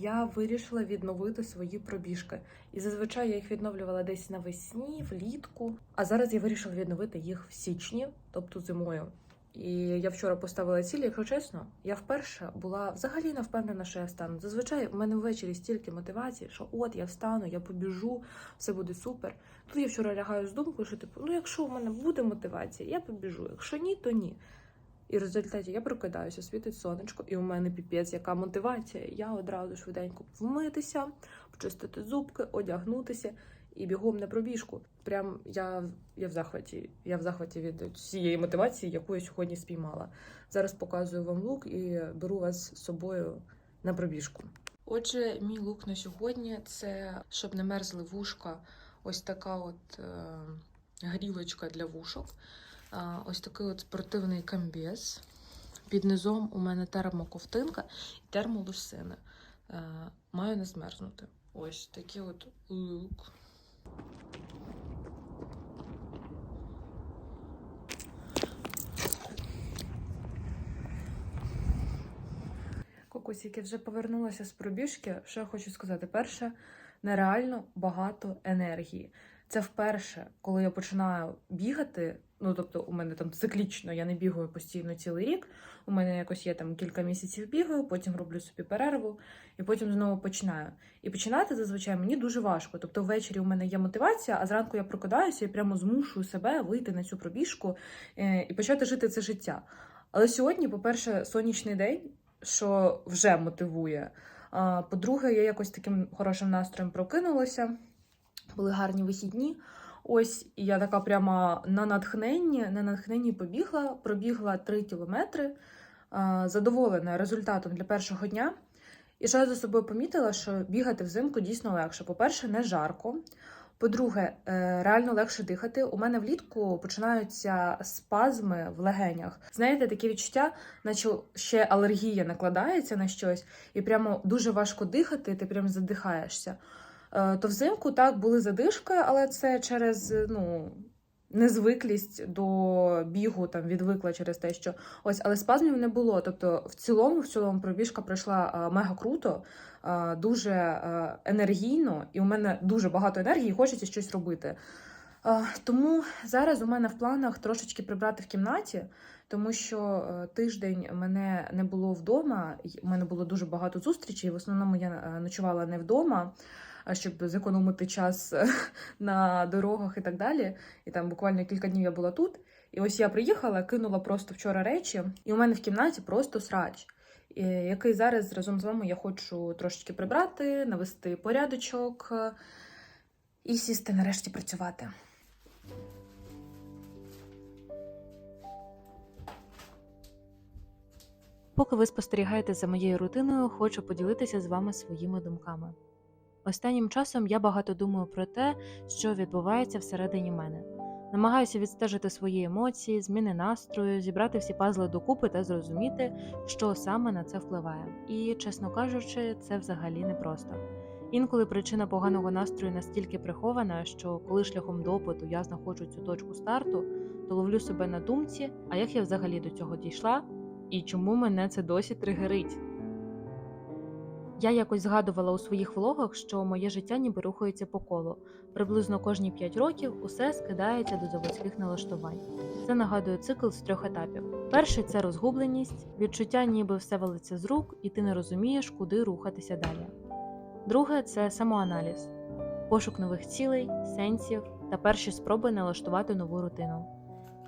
я вирішила відновити свої пробіжки. І зазвичай я їх відновлювала десь навесні, влітку. А зараз я вирішила відновити їх в січні, тобто зимою. І я вчора поставила ціль, якщо чесно, я вперше була взагалі не впевнена, що я встану. Зазвичай в мене ввечері стільки мотивації, що от я встану, я побіжу, все буде супер. Тут я вчора лягаю з думкою, що типу, ну якщо в мене буде мотивація, я побіжу. Якщо ні, то ні. І в результаті я прокидаюся, світить сонечко, і у мене піпець, яка мотивація. Я одразу швиденько вмитися, почистити зубки, одягнутися і бігом на пробіжку. Прям я, я в захваті. Я в захваті від цієї мотивації, яку я сьогодні спіймала. Зараз показую вам лук і беру вас з собою на пробіжку. Отже, мій лук на сьогодні це щоб не мерзли вушка. Ось така от е, грілочка для вушок. Ось такий от спортивний камбез. Під низом у мене термоковтинка і термолусини. Е, Маю не змерзнути. Ось такий от лук. Кокусіки вже повернулася з пробіжки. Що я хочу сказати? Перше, нереально багато енергії. Це вперше, коли я починаю бігати. Ну, тобто, у мене там циклічно, я не бігаю постійно цілий рік. У мене якось є там кілька місяців бігаю, потім роблю собі перерву і потім знову починаю. І починати зазвичай мені дуже важко. Тобто, ввечері у мене є мотивація, а зранку я прокидаюся і прямо змушую себе вийти на цю пробіжку е, і почати жити це життя. Але сьогодні, по-перше, сонячний день, що вже мотивує. А, По-друге, я якось таким хорошим настроєм прокинулася. Були гарні вихідні. Ось я така прямо на натхненні, на натхненні побігла, пробігла 3 кілометри, задоволена результатом для першого дня. І що я за собою помітила, що бігати взимку дійсно легше. По-перше, не жарко. По-друге, е, реально легше дихати. У мене влітку починаються спазми в легенях. Знаєте, таке відчуття, наче ще алергія накладається на щось, і прямо дуже важко дихати, ти прям задихаєшся. Е, То взимку так були задишки, але це через ну. Незвиклість до бігу там відвикла через те, що ось, але спазмів не було. Тобто, в цілому, в цілому пробіжка пройшла а, мега круто, дуже енергійно, і у мене дуже багато енергії, хочеться щось робити. Тому зараз у мене в планах трошечки прибрати в кімнаті, тому що е, тиждень мене не було вдома. У мене було дуже багато зустрічей. В основному я е, ночувала не вдома, щоб зекономити час е, на дорогах і так далі. І там буквально кілька днів я була тут. І ось я приїхала, кинула просто вчора речі, і у мене в кімнаті просто срач. е, Який зараз разом з вами я хочу трошечки прибрати, навести порядочок е, і сісти нарешті працювати. Поки ви спостерігаєте за моєю рутиною, хочу поділитися з вами своїми думками. Останнім часом я багато думаю про те, що відбувається всередині мене. Намагаюся відстежити свої емоції, зміни настрою, зібрати всі пазли докупи та зрозуміти, що саме на це впливає. І, чесно кажучи, це взагалі непросто. Інколи причина поганого настрою настільки прихована, що коли шляхом допиту я знаходжу цю точку старту, то ловлю себе на думці, а як я взагалі до цього дійшла, і чому мене це досі тригерить. Я якось згадувала у своїх влогах, що моє життя ніби рухається по колу. Приблизно кожні 5 років усе скидається до заводських налаштувань. Це нагадує цикл з трьох етапів. Перший це розгубленість, відчуття, ніби все валиться з рук, і ти не розумієш, куди рухатися далі. Друге це самоаналіз, пошук нових цілей, сенсів та перші спроби налаштувати нову рутину.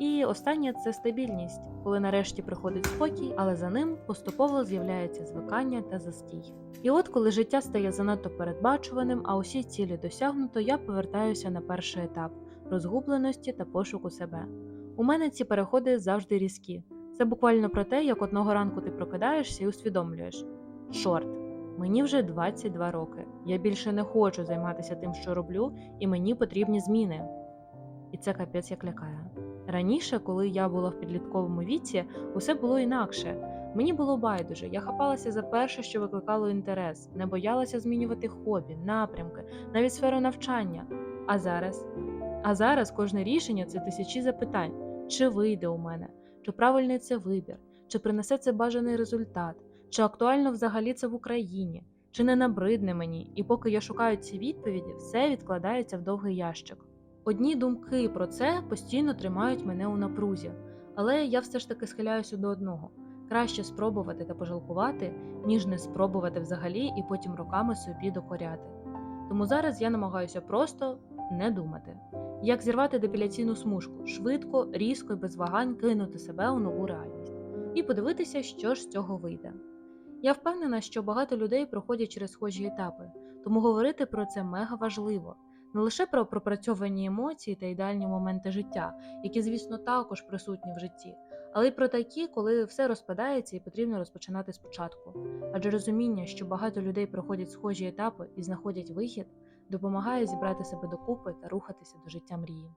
І останнє це стабільність, коли нарешті приходить спокій, але за ним поступово з'являється звикання та застій. І от коли життя стає занадто передбачуваним, а усі цілі досягнуто, я повертаюся на перший етап розгубленості та пошуку себе. У мене ці переходи завжди різкі. Це буквально про те, як одного ранку ти прокидаєшся і усвідомлюєш: чорт, мені вже 22 роки. Я більше не хочу займатися тим, що роблю, і мені потрібні зміни. І це капець як лякає. Раніше, коли я була в підлітковому віці, усе було інакше. Мені було байдуже, я хапалася за перше, що викликало інтерес, не боялася змінювати хобі, напрямки, навіть сферу навчання. А зараз? А зараз кожне рішення це тисячі запитань: чи вийде у мене, чи правильний це вибір, чи принесе це бажаний результат, чи актуально взагалі це в Україні. чи не набридне мені, і поки я шукаю ці відповіді, все відкладається в довгий ящик. Одні думки про це постійно тримають мене у напрузі, але я все ж таки схиляюся до одного: краще спробувати та пожалкувати, ніж не спробувати взагалі і потім роками собі докоряти. Тому зараз я намагаюся просто не думати, як зірвати депіляційну смужку, швидко, різко і без вагань кинути себе у нову реальність і подивитися, що ж з цього вийде. Я впевнена, що багато людей проходять через схожі етапи, тому говорити про це мега важливо. Не лише про пропрацьовані емоції та ідеальні моменти життя, які, звісно, також присутні в житті, але й про такі, коли все розпадається і потрібно розпочинати спочатку. Адже розуміння, що багато людей проходять схожі етапи і знаходять вихід, допомагає зібрати себе докупи та рухатися до життя мрії.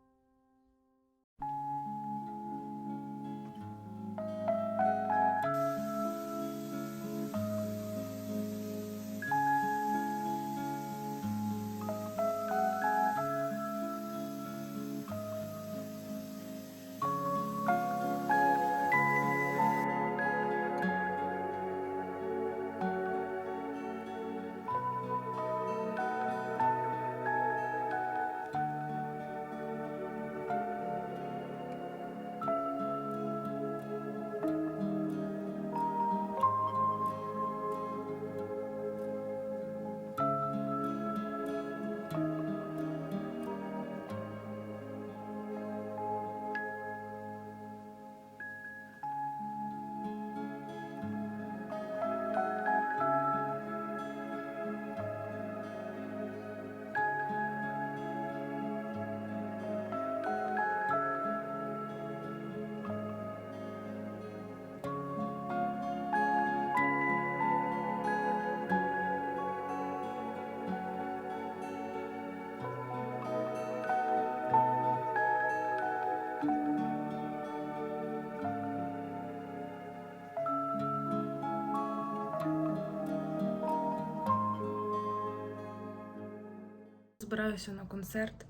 Збираюся на концерт.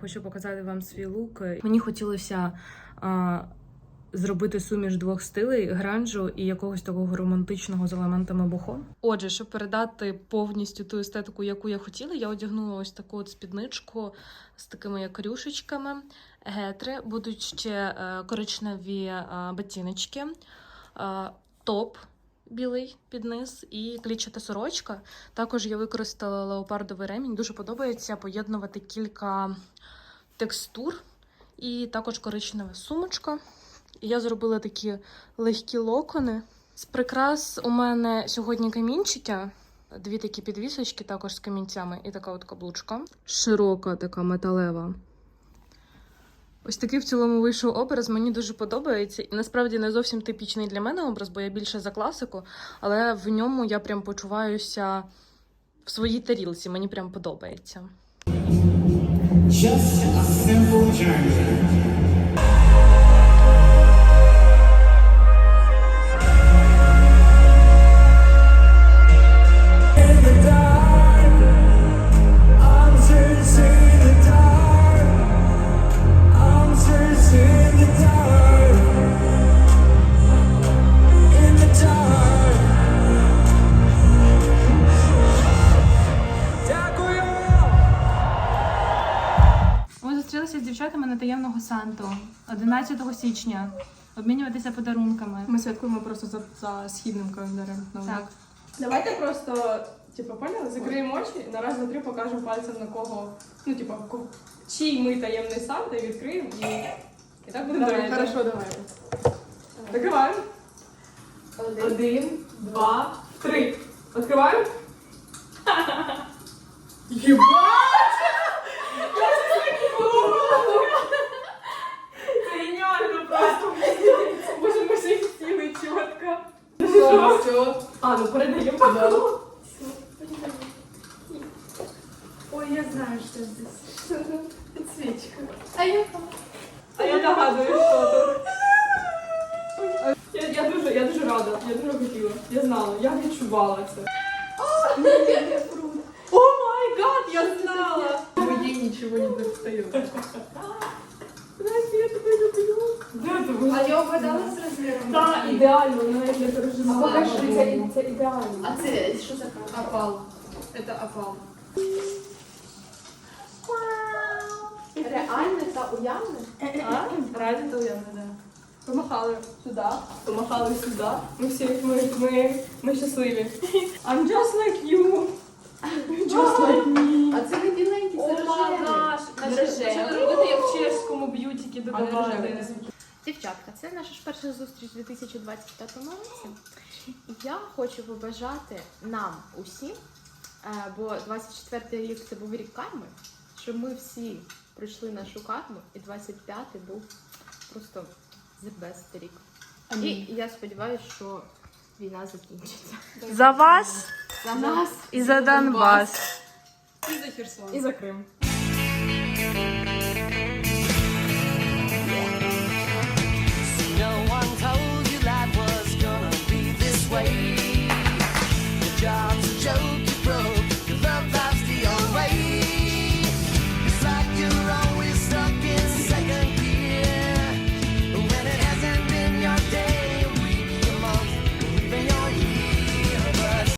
Хочу показати вам свій лук. Мені хотілося зробити суміш двох стилей гранжу і якогось такого романтичного з елементами бохо. Отже, щоб передати повністю ту естетику, яку я хотіла, я одягнула ось таку от спідничку з такими як рюшечками, гетри, будуть ще е, коричневі е, ботиночки, е, топ білий під низ і клітчата сорочка. Також я використала леопардовий ремінь. Дуже подобається поєднувати кілька текстур і також коричнева сумочка. Я зробила такі легкі локони. З прикрас у мене сьогодні камінчики. Дві такі підвісочки, також з камінцями, і така от каблучка. Широка, така металева. Ось такий в цілому вийшов образ. Мені дуже подобається. І насправді не зовсім типічний для мене образ, бо я більше за класику, але в ньому я прям почуваюся в своїй тарілці. Мені прям подобається. Just a simple journey. На таємного Санту 11 січня. Обмінюватися подарунками. Ми святкуємо просто за, за східним календарем. Так. Давайте просто, типу, поняли, закриємо очі і на раз, два, три покажемо пальцем на кого. Ну, типу, ко- чий ми таємний Санта і відкриємо і. І так будемо Давай. Хорошо, давай. Закриваємо. Один, два, три. Відкриваємо. Єбать! Я щось не думала! Це геніально просто. Боже, ми всі сіли чітко. Що? А, ну передаємо. Ой, я знаю, что здесь. Свічка. А я А я догадуюсь, що тут. Я, я, дуже, я дуже рада, я дуже хотіла. Я знала, я відчувала це. О май гад, я знала! Ей ничего не достает. Настя, я тебе люблю. Де ти була? А я угадала с размером. Та, ідеально, навіть для торжества. Покажи, це, це ідеально. А це що за карта? Опал. Это опал. Реальне та уявне? А? Раді то уявно, да. Помахали сюди, помахали сюди. Ми всі, ми, ми, ми щасливі. I'm just like you. Just like me. А це не біленький, це рожевий. Почали робити як в чеському б'ютіки додавати. Дівчатка, це наша ж перша зустріч у 2025 році. Я хочу побажати нам усім, е, бо 24 рік це був рік карми, щоб ми всі пройшли нашу карму, і 25-й був просто the best рік. І я сподіваюся, що війна закінчиться. За вас За нас і за Донбас. І за Херсон. і за Крим.